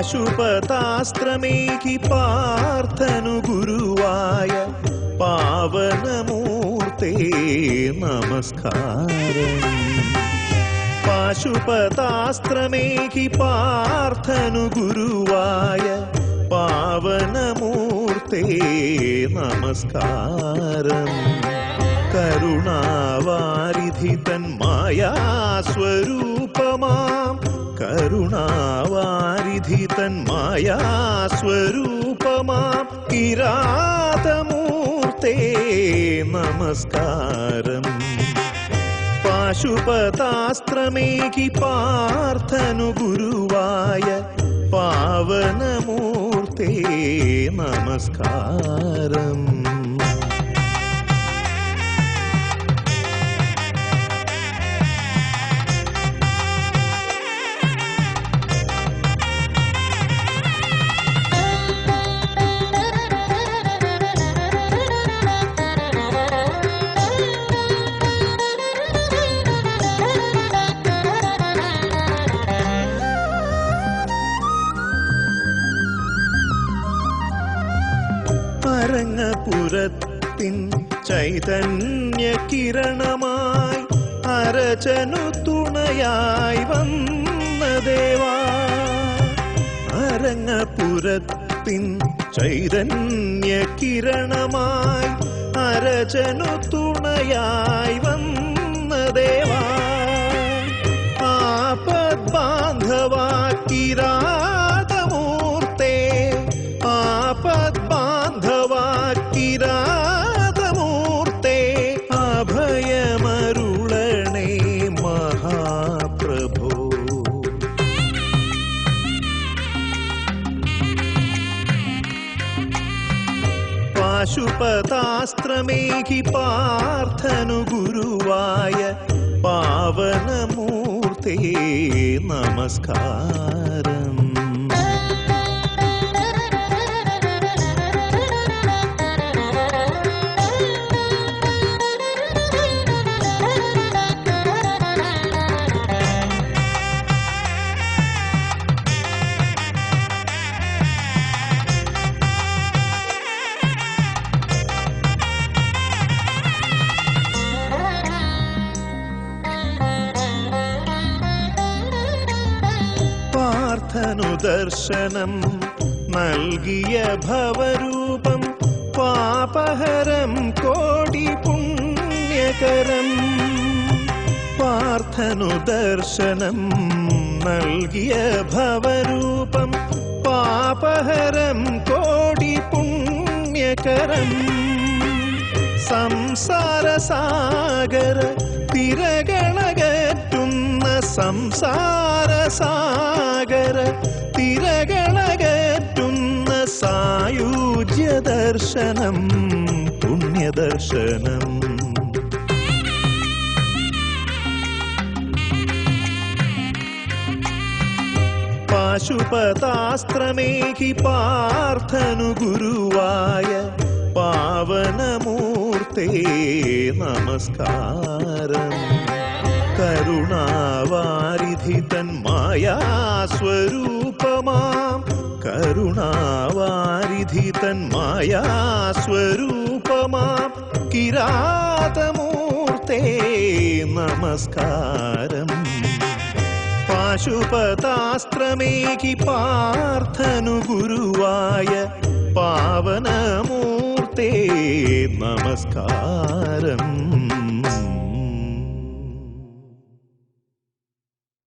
പാശുപതാസ്ത്രമേകി പാർത്ഥനു ഗുരുവായ പാവനമൂർത്തേ നമസ്കാരം. പാശുപതാസ്ത്രമേകി പാർത്ഥനു ഗുരുവായ പാവനമൂർത്തേ നമസ്കാരം. കരുണാവാരിധി തന്മായാസ്വരൂപമാം करुणावारिधि तन्माया किरातमूर्ते नमस्कारम् पाशुपतास्त्रमेकि पार्थनु गुरुवाय पावनमूर्ते नमस्कारम् അരങ്ങപുരത്തിൻ ചൈതന്യ കിരണമായി അരചനു തുണയായി വന്ന ദേവാ. അരങ്ങപുരത്തിൻ ചൈതന്യ കിരണമായി അരചനു തുണയായി पतास्त्रमेकि पार्थनु गुरुवाय पावनमूर्ते नमस्कार। നമസ്കാരം പാർത്ഥനു ദർശനം നൽകിയ ഭവരൂപം പാപഹരം കോടി പുണ്യകരം പാർത്ഥനു ദർശനം നൽകിയ ഭവരൂപം പാപഹരം കോടി പുണ്യകരം സംസാരസാഗര തിരകളകറ്റുന്ന സംസാരസാഗര തിരകളകറ്റുന്ന സായുജ്യ ദർശനം പുണ്യദർശനം പാശുപതാസ്ത്രമേകി പാർത്ഥനു ഗുരുവായ പാവനമൂർത്തേ നമസ്കാരം करुणावारिधि तन्मायास्वरूपमां करुणावारिधि तन् किरातमूर्ते नमस्कारम् पाशुपतास्त्रमेकि पार्थनुगुरुवाय पावनमूर्ते नमस्कारम्